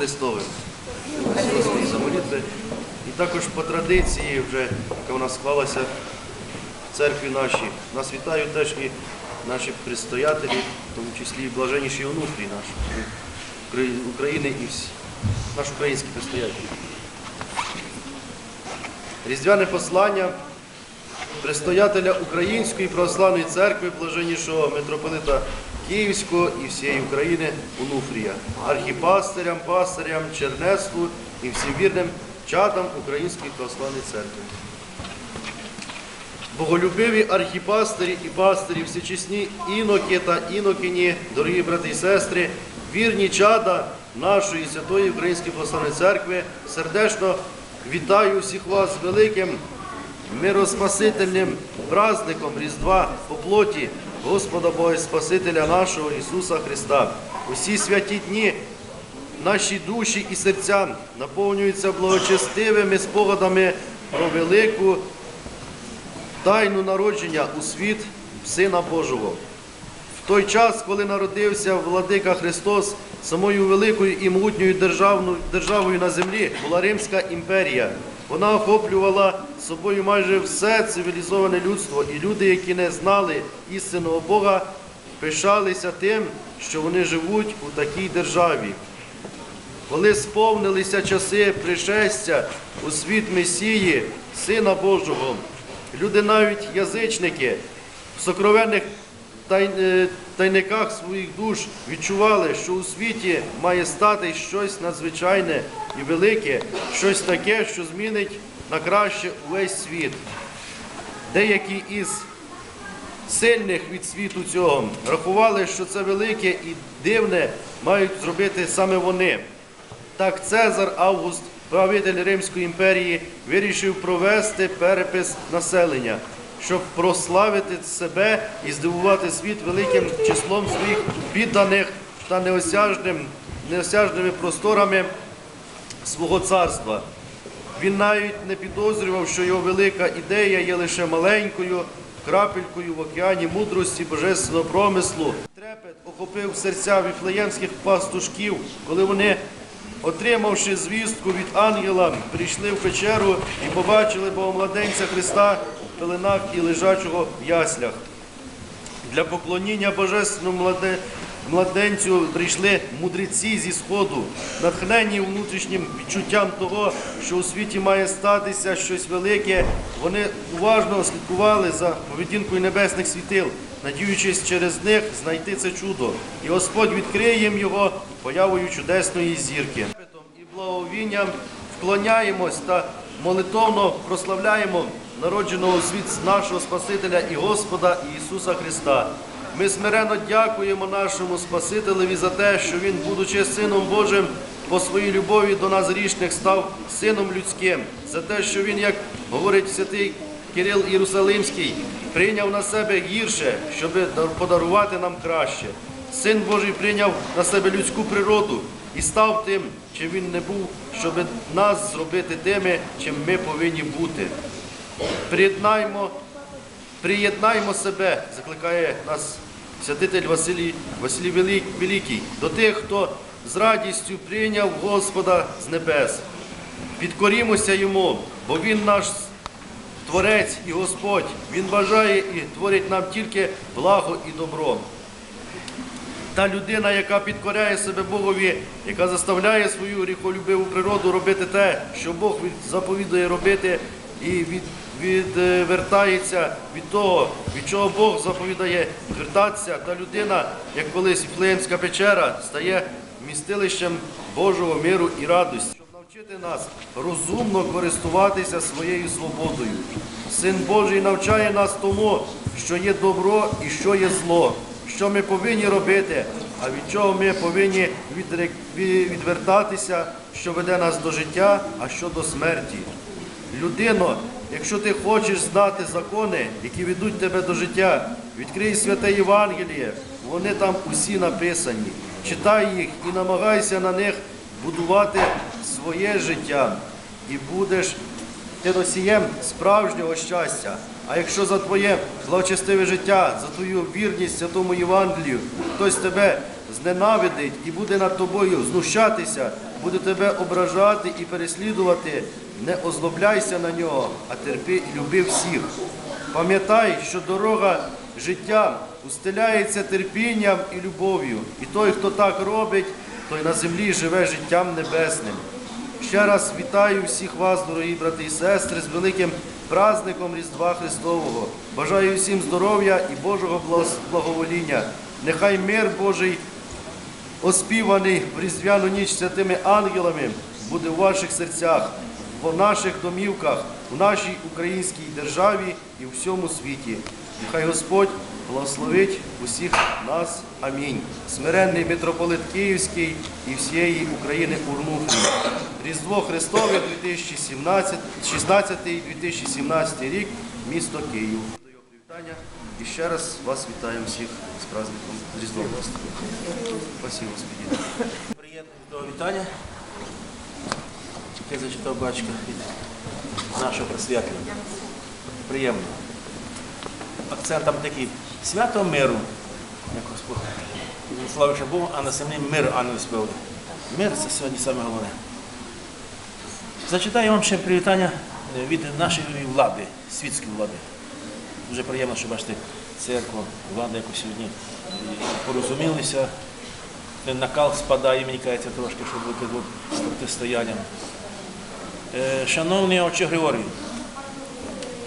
Христовим. За молитви. І також по традиції, вже, яка у нас склалася в церкві нашій, нас вітають теж і наші предстоятелі, в тому числі і блаженніший онуфрій наш України і всі, наш український предстоятель. Різдвяне послання предстоятеля Української православної церкви блаженнішого митрополита Київського і всієї України Онуфрія, архіпастирям, пастирям, чернецтву і всім вірним чатам Української православної церкви. Боголюбиві архіпастирі і пастирі, всечесні іноки та інокині, дорогі брати і сестри, вірні чада нашої святої Української православної церкви, сердечно вітаю всіх вас з великим мироспасительним праздником Різдва по плоті Господа Бога Спасителя нашого Ісуса Христа. Усі святі дні наші душі і серця наповнюються благочестивими спогадами про велику тайну народження у світ Сина Божого. В той час, коли народився владика Христос, самою великою і могутньою державою на землі була Римська імперія. Вона охоплювала собою майже все цивілізоване людство, і люди, які не знали істинного Бога, пишалися тим, що вони живуть у такій державі. Коли сповнилися часи пришестя у світ Месії, Сина Божого, люди навіть язичники в сокровенних тай- е, тайниках своїх душ відчували, що у світі має стати щось надзвичайне і велике, щось таке, що змінить на краще увесь світ. Деякі із сильних від світу цього рахували, що це велике і дивне мають зробити саме вони. Так Цезар Август, правитель Римської імперії, вирішив провести перепис населення, щоб прославити себе і здивувати світ великим числом своїх підданих та неосяжним, неосяжними просторами свого царства. Він навіть не підозрював, що його велика ідея є лише маленькою крапелькою в океані мудрості божественного промислу. Трепет охопив серця віфлеємських пастушків, коли вони, отримавши звістку від ангела, прийшли в печеру і побачили Богомладенця Христа пеленах і лежачого в яслях. Для поклоніння божественному младенцю прийшли мудреці зі сходу, натхнені внутрішнім відчуттям того, що у світі має статися щось велике. Вони уважно слідкували за поведінкою небесних світил, надіючись через них знайти це чудо. І Господь відкриє їм його появою чудесної зірки. І благовінням вклоняємось та молитовно прославляємо народженого у світ нашого Спасителя і Господа Ісуса Христа. Ми смиренно дякуємо нашому Спасителеві за те, що Він, будучи Сином Божим, по своїй любові до нас грішних став Сином людським, за те, що Він, як говорить святий Кирил Єрусалимський, прийняв на себе гірше, щоб подарувати нам краще. Син Божий прийняв на себе людську природу і став тим, чим він не був, щоб нас зробити тими, чим ми повинні бути. Приєднаймо, приєднаймо себе, закликає нас святитель Василій, Василій Великий, до тих, хто з радістю прийняв Господа з небес. Підкорімося йому, бо Він наш Творець і Господь. Він бажає і творить нам тільки благо і добро. Та людина, яка підкоряє себе Богові, яка заставляє свою гріхолюбиву природу робити те, що Бог заповідує робити, і від, відвертається від того, від чого Бог заповідає звертатися, та людина, як колись Віфлеємська печера, стає містилищем Божого миру і радості. Щоб навчити нас розумно користуватися своєю свободою. Син Божий навчає нас тому, що є добро і що є зло що ми повинні робити, а від чого ми повинні відвертатися, що веде нас до життя, а що до смерті. Людино, якщо ти хочеш знати закони, які ведуть тебе до життя, відкрий святе Євангеліє, вони там усі написані. Читай їх і намагайся на них будувати своє життя, і будеш ти носієм справжнього щастя. А якщо за твоє благочестиве життя, за твою вірність святому Євангелію, хтось тебе зненавидить і буде над тобою знущатися, буде тебе ображати і переслідувати, не озлобляйся на нього, а терпи і люби всіх. Пам'ятай, що дорога життя устеляється терпінням і любов'ю. І той, хто так робить, той на землі живе життям небесним. Ще раз вітаю всіх вас, дорогі брати і сестри, з великим праздником Різдва Христового. Бажаю всім здоров'я і Божого благовоління. Нехай мир Божий, оспіваний в різдвяну ніч святими ангелами, буде в ваших серцях, в наших домівках, в нашій українській державі і в всьому світі. Нехай Господь благословить усіх нас. Амінь. Смиренний митрополит Київський і всієї України Урнуфрій. Різдво Христове 2016-2017 рік, місто Київ. Привітання і ще раз вас вітаємо всіх з праздником з Різдвом Христовим. Спасибо, Господи. Приєднуюсь до вітання, яке зачитав батько від нашого просвітлення. Приємно. Акцент там такий свято миру. Славивши Богу, а на землі мир, а не спевли. Мир це сьогодні саме головне. Зачитаю вам ще привітання е, від нашої влади, світської влади. Дуже приємно, що бачите, церква, влада якось сьогодні е, порозумілися. Накал спадає, мені кажеться, трошки, щоб бути протистоянням. Е, Шановний отче Григорій,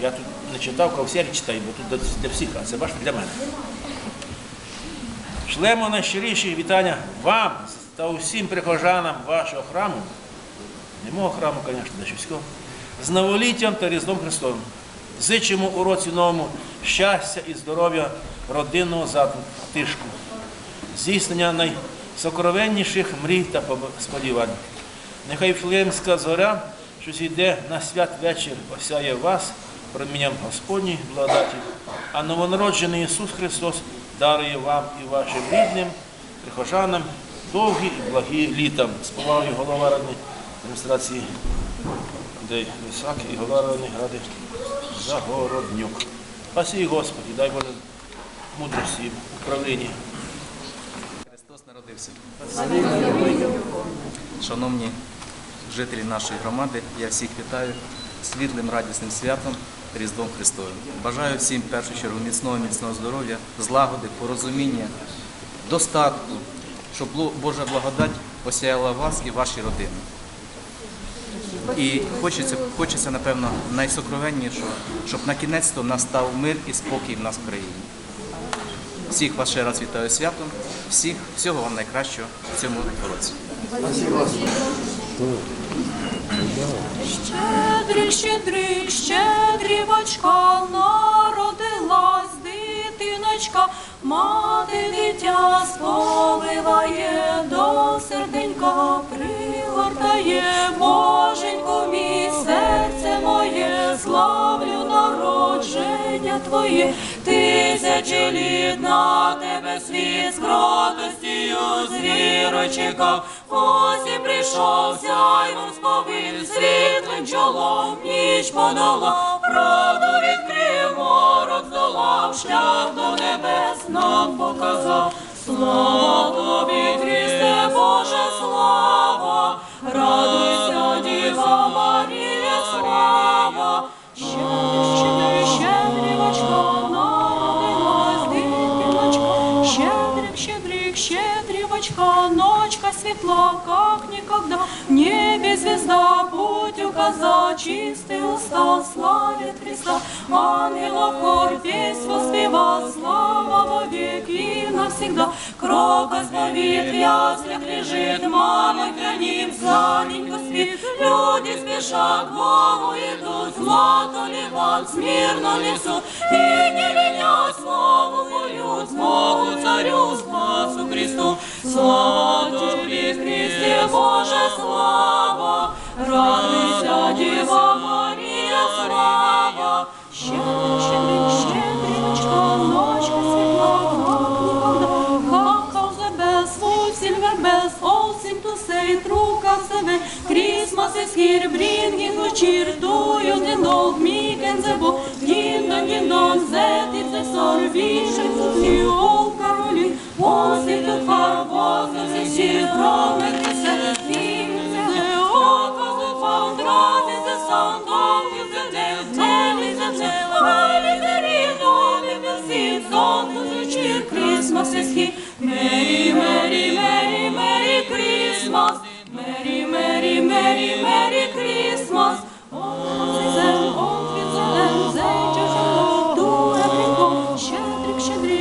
я тут не читав, кавсері читаю, бо тут для всіх, а це бачите для мене. Шлемо найщиріші вітання вам та усім прихожанам вашого храму, не мого храму, звісно, Дашівського, з новоліттям та Різдвом Христовим. Зичимо у році новому щастя і здоров'я родинного затишку здійснення найсокровенніших мрій та сподівань. Нехай Флеємська зоря, що зійде на свят вечір, осяє вас промінням Господній благодаті, а новонароджений Ісус Христос дарує вам і вашим рідним, прихожанам довгі і благі літа. З повагою голова Ради адміністрації Андрій Лисак і голова Ради Ради Загороднюк. Спасибі Господі, дай Боже мудрості в управлінні. Христос народився. Шановні жителі нашої громади, я всіх вітаю світлим радісним святом Різдвом Христовим. Бажаю всім в першу чергу міцного, міцного здоров'я, злагоди, порозуміння, достатку, щоб Божа благодать осяяла вас і ваші родини. І хочеться, хочеться, напевно, найсокровеннішого, щоб на кінець то настав мир і спокій в нас в країні. Всіх вас ще раз вітаю святом, всіх, всього вам найкращого в цьому році. Щедрик, щедрик, щедрівочка, народилась дитиночка, мати дитя сповиває, до серденька пригортає, Боженько мій, серце моє, славлю народження Твоє, тисячі літ на тебе світ з кротостію, з вірою чекав, і прийшов, сяйвом сповив, світлим чолом, ніч подала, правду відкрив, ворог здолав, шлях до небес нам показав. Слава тобі, Христе, Боже, слава, радуйся, Діва светла, как никогда, в небе звезда, путь указа, чистый устал, славит Христа, ангелов хор, песнь навсегда, крок избавит, в яслях лежит, мамой храним, сладенько спит, люди спешат, к Богу идут, злато ливан, смирно несут, и не ленясь, славу поют, Богу царю, спасу Христу, слава тобі, Христе, Боже, слава, радуйся, Діва Марія, слава, щедрик, щедрик, щедричка, ночка світла, įtrūka save, krismas įskir bringi nučirdų.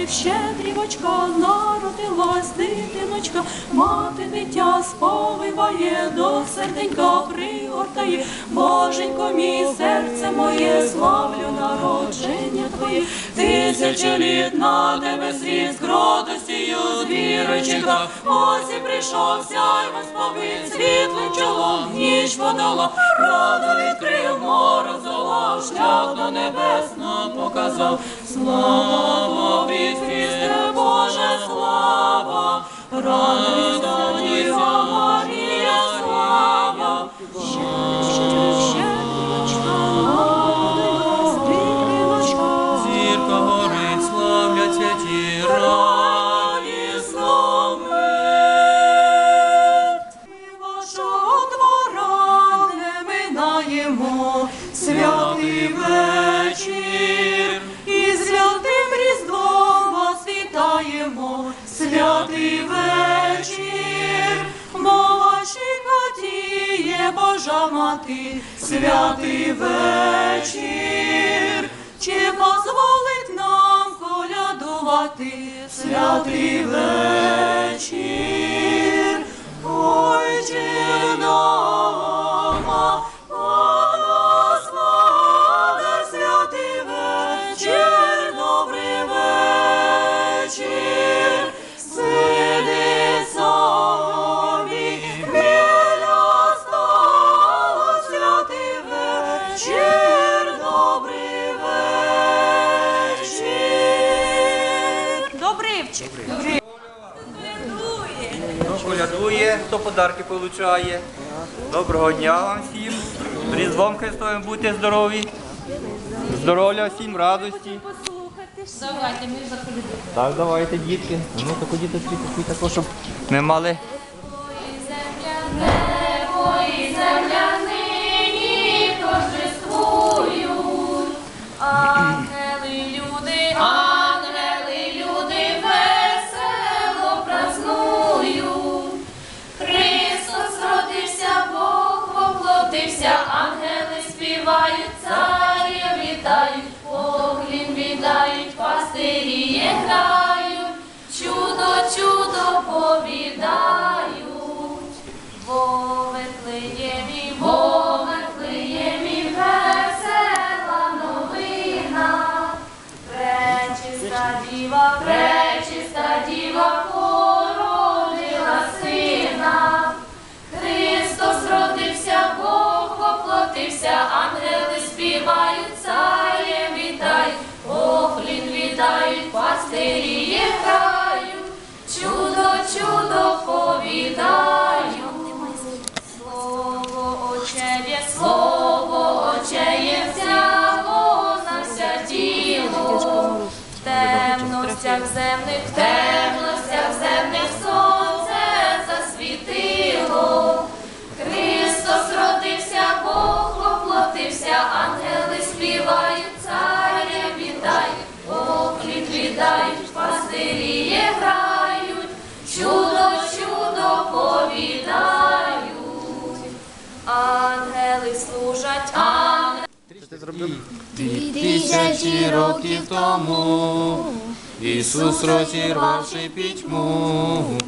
Щедрик, щедрівочка, народилась дитиночка, мати дитя сповиває, до серденька пригортає, Боженько мій, серце моє, славлю народження твоє, тисячі літ на тебе світ з вірою чекав, ось і прийшов сяйвом сповит, світлим чолом, ніч подала, раду відкрив море зола, шлях до небесного показав, слава від Христе Боже, слава, радуйся, Марія, слава, святий вечір? Хто подарки получає. Доброго дня вам всім. Різдвом Христовим будьте здорові. Здоров'я всім, радості. Давайте ми заходимо. Так, давайте, дітки. Ну, так ходіть світ також, щоб не мали. Земля нині торжествують. Пастирі грають, чудо, чудо повідаю, Слово очеє, слово очеє, взяло на вся тіло. В темностях земних, Тисячі років тому Ісус, розірвавши пітьму,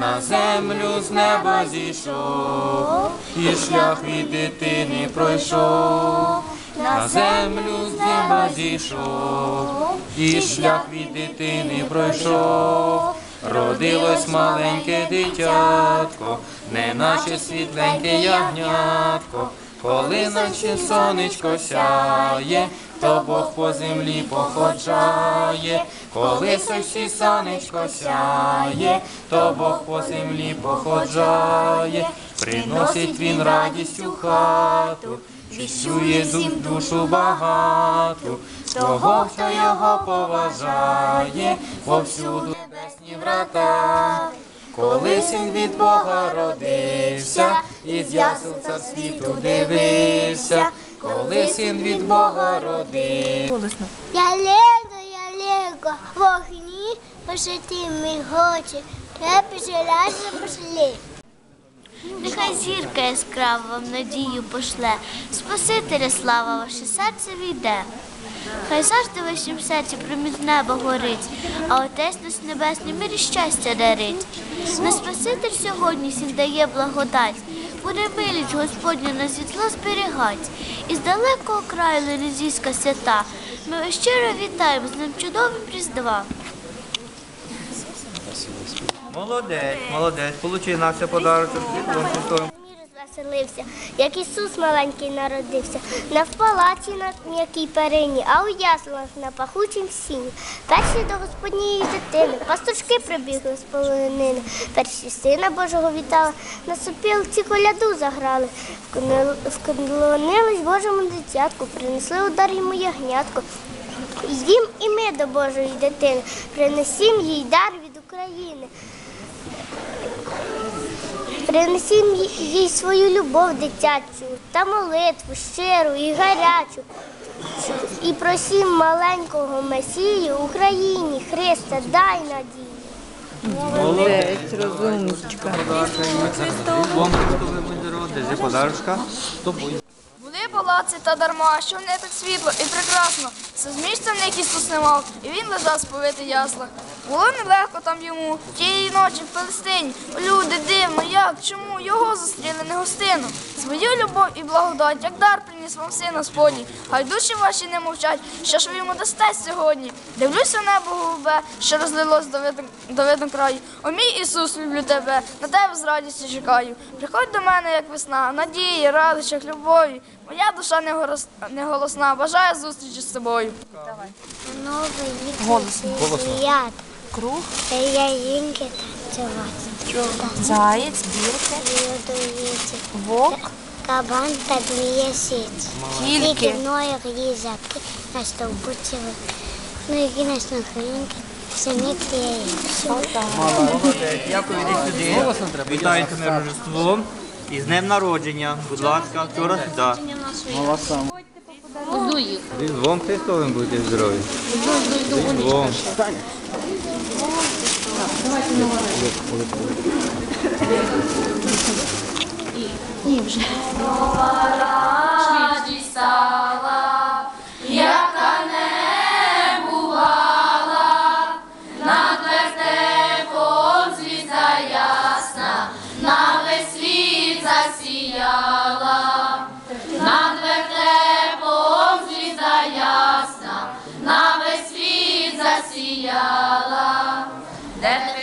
на землю з неба зійшов, і шлях від дитини пройшов, на землю з неба зійшов, і шлях від дитини пройшов. Родилось маленьке дитятко, не наче світленьке ягнятко, коли наче сонечко сяє, то Бог по землі походжає, коли сосі сонечко сяє, то Бог по землі походжає, Приносить він радість у хату, віщує душу багату, того, хто його поважає, повсюду небесні врата. Колись він від Бога родився, і з ясел цар світу дивився, колись він від Бога родився. Я лего, я лего, вогні пошити мій гочі, тебе железо пошлі. Нехай зірка яскрава вам надію пошле, Спасителя слава ваше серце війде. Хай завжди в вашім серці промінь неба горить, а Отець нас небесний мирі щастя дарить. На Спаситель сьогодні сім дає благодать, буде милість Господня на світло зберігать. Із далекого краю Ленізійська свята, ми щиро вітаємо з ним чудовим Різдва. Молодець, молодець. Получи Настя подарочок Розвеселився, як Ісус маленький народився, не в палаці на м'якій перині, а у яслах на пахучім сіні. Перші до Господньої дитини, пастушки прибігли з полонини, перші сина Божого вітали, на сопілці коляду заграли, вклонили- вклонились Божому дитятку, принесли удар йому ягнятку. Їм і ми до Божої дитини, принесім їй дар від України. Принесім їй свою любов дитячу та молитву щиру і гарячу. І просім маленького Месію Україні, Христа, дай надію. Здоров. Держи подарочка. Палаци та дарма, що в не так світло і прекрасно. Все з місця в них мав, і він лежав сповити яслах. Було нелегко там йому, тієї ночі в Палестині. Люди, дивно, як, чому його зустріли не гостину? Свою любов і благодать, як дар приніс вам син Господній. Хай душі ваші не мовчать, що ж ви йому дасте сьогодні. Дивлюся небо голубе, що розлилось до видно краю. О мій Ісус, люблю тебе, на тебе з радістю чекаю. Приходь до мене, як весна, надії, радощах, любові. Моя душа не, голосна, бажаю зустрічі з тобою. Новий рік свят. Круг. Ялинки танцювати. Заєць, бірки, вовк, Кабан та дві сіті. Тільки? Мною їжаки на стовбуці. Ну, які нас на хвилинки. Самі клеїть. Молодець. Дякую, іди сюди. Тебе Рождеством. І з днем народження. Будь ласка, вчора сюди. Різдвом Христовим будьте здорові. Різдвом. Пастушки з Dame